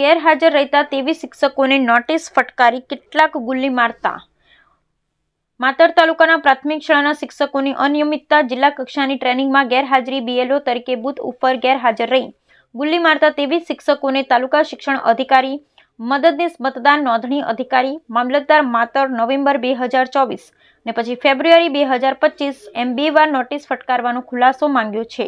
ગેરહાજર રહેતા તેવી શિક્ષકોને નોટિસ ફટકારી કેટલાક ગુલ્લી મારતા. માતર તાલુકાના પ્રાથમિક શાળાના શિક્ષકોની અનિયમિતતા જિલ્લા કક્ષાની ટ્રેનિંગમાં ગેરહાજરી બીએલઓ તરીકે બુથ ઉપર ગેરહાજર રહી. ગુલ્લી મારતા તેવી શિક્ષકોને તાલુકા શિક્ષણ અધિકારી, મદદનીશ મતદાન નોંધણી અધિકારી, મામલતદાર માતર નવેમ્બર બે હજાર ચોવીસ ને પછી ફેબ્રુઆરી બે હજાર પચીસ એમ બે વાર નોટિસ ફટકારવાનો ખુલાસો માંગ્યો છે.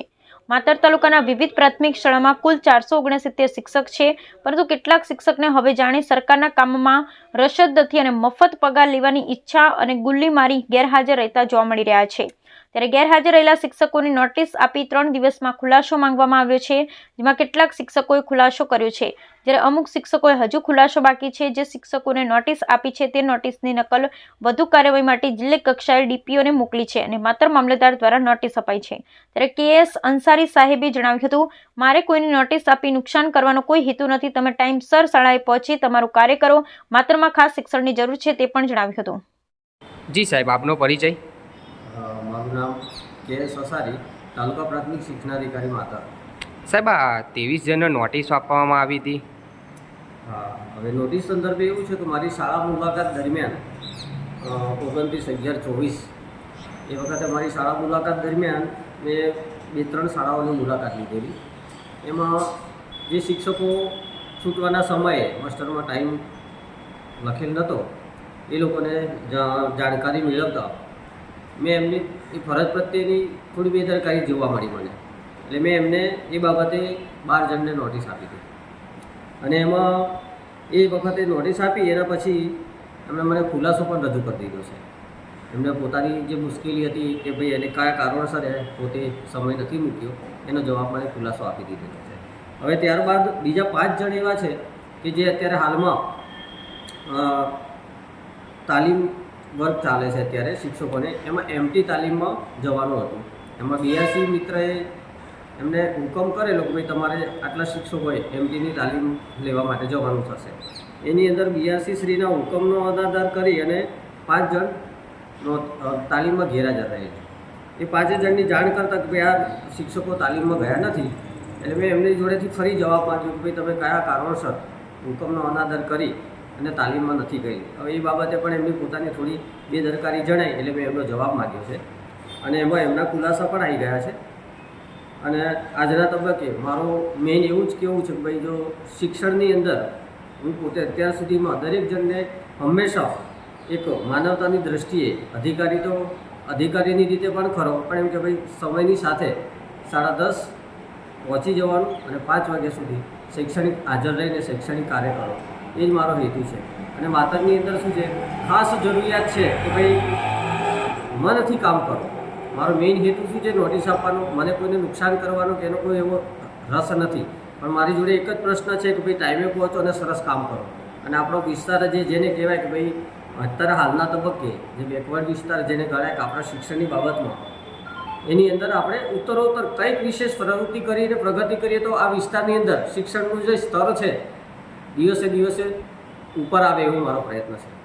માતર તાલુકાના વિવિધ પ્રાથમિક શાળામાં કુલ ચારસો ઓગણસિત્તેર શિક્ષક છે. પરંતુ કેટલાક શિક્ષકને હવે જાણે સરકારના કામમાં રસદ નથી અને મફત પગાર લેવાની ઈચ્છા અને ગુલ્લી મારી ગેરહાજર રહેતા જોવા મળી રહ્યા છે. ત્યારે ગેરહાજર રહેલા શિક્ષકોની નોટિસ આપી ત્રણ દિવસમાં ખુલાસો માંગવામાં આવ્યો છે, જેમાં કેટલાક શિક્ષકોએ ખુલાસો કર્યો છે. જ્યારે અમુક શિક્ષકોએ હજુ ખુલાસો બાકી છે, જે શિક્ષકોને નોટિસ આપી છે, તે નોટિસની નકલ વધુ કાર્યવાહી માટે જિલ્લા કક્ષાએ ડીપીઓને મોકલી છે અને માત્ર મામલતદાર દ્વારા નોટિસ અપાઈ છે. ત્યારે કેએસ અંસારી સાહેબે જણાવ્યું હતું, મારે કોઈને નોટિસ આપી નુકસાન કરવાનો કોઈ હેતુ નથી. તમે ટાઈમસર શાળાએ પહોંચી તમારું કાર્ય કરો. માત્રમાં ખાસ શિક્ષણની જરૂર છે, તે પણ જણાવ્યું હતું. જી સાહેબ, આપનો પરિચય? મારું નામ કે એસ તાલુકા પ્રાથમિક શિક્ષણાધિકારી માતા. સાહેબ આ ત્રેવીસ જણને નોટિસ આપવામાં આવી હતી. હા હવે નોટિસ સંદર્ભે એવું છે કે મારી શાળા મુલાકાત દરમિયાન ઓગણત્રીસ અગિયાર ચોવીસ એ વખતે મારી શાળા મુલાકાત દરમિયાન મેં બે ત્રણ શાળાઓની મુલાકાત લીધેલી. એમાં જે શિક્ષકો છૂટવાના સમયે માસ્ટરમાં ટાઈમ લખેલ નહોતો એ લોકોને જાણકારી મેળવતા મેં એમની એ ફરજ પ્રત્યેની થોડી બેદરકારી જોવા મળી મને. એટલે મેં એમને એ બાબતે બાર જણને નોટિસ આપી હતી. અને એમાં એ વખતે નોટિસ આપી, એના પછી એમણે મને ખુલાસો પણ રજૂ કરી દીધો છે. એમને પોતાની જે મુશ્કેલી હતી કે ભાઈ એને કયા કારણોસર એ પોતે સમય નથી મૂક્યો, એનો જવાબ મને ખુલાસો આપી દીધેલો છે. હવે ત્યારબાદ બીજા પાંચ જણ એવા છે કે જે અત્યારે હાલમાં તાલીમ વર્ગ ચાલે છે અત્યારે શિક્ષકોને. એમાં એમટી તાલીમમાં જવાનું હતું. એમાં બીઆરસી મિત્રએ એમને હુકમ કરેલો કે ભાઈ તમારે આટલા શિક્ષકોએ એમટીની તાલીમ લેવા માટે જવાનું થશે. એની અંદર બીઆરસી શ્રીના હુકમનો આધાર કરી અને પાંચ જણ તાલીમમાં ગેરહાજર રહેલા એ પાંચે જણની જાણ કરતાં કે ભાઈ આ શિક્ષકો તાલીમમાં ગયા નથી, એટલે મેં એમની જોડેથી ફરી જવાબ માંગ્યો કે ભાઈ તમે કયા કારણોસર હુકમનો અનાદર કરી અને તાલીમમાં નથી ગઈ હવે એ બાબતે પણ એમની પોતાની થોડી બેદરકારી જણાય એટલે મેં એમનો જવાબ માંગ્યો છે. અને એમાં એમના ખુલાસા પણ આવી ગયા છે. અને આજના તબક્કે મારો મેઇન એવું જ કહેવું છે કે ભાઈ જો શિક્ષણની અંદર હું પોતે અત્યાર સુધીમાં દરેક જણને હંમેશા એક માનવતાની દ્રષ્ટિએ અધિકારી તો અધિકારીની રીતે પણ ખરો, પણ એમ કે ભાઈ સમયની સાથે સાડા દસ પહોંચી જવાનું અને પાંચ વાગ્યા સુધી શૈક્ષણિક હાજર રહીને શૈક્ષણિક કાર્ય કરો. એ જ મારો હેતુ છે. અને માતરની અંદર શું છે? ખાસ જરૂરિયાત છે કે ભાઈ મનથી કામ કરો. મારો મેઇન હેતુ શું છે? નોટિસ આપવાનો. મને કોઈને નુકસાન કરવાનો કે એનો કોઈ એવો રસ નથી. પણ મારી જોડે એક જ પ્રશ્ન છે કે ભાઈ ટાઈમે પહોંચો અને સરસ કામ કરો. અને આપણો વિસ્તાર જે જેને કહેવાય કે ભાઈ અત્યારે હાલના તબક્કે જે બેકવર્ડ વિસ્તાર જેને ગણાય કે આપણા શિક્ષણની બાબતમાં, એની અંદર આપણે ઉત્તરોત્તર કંઈક વિશેષ પ્રવૃત્તિ કરીને પ્રગતિ કરીએ તો આ વિસ્તારની અંદર શિક્ષણનું જે સ્તર છે દિવસે દિવસે ઉપર આવે એવો મારો પ્રયત્ન છે.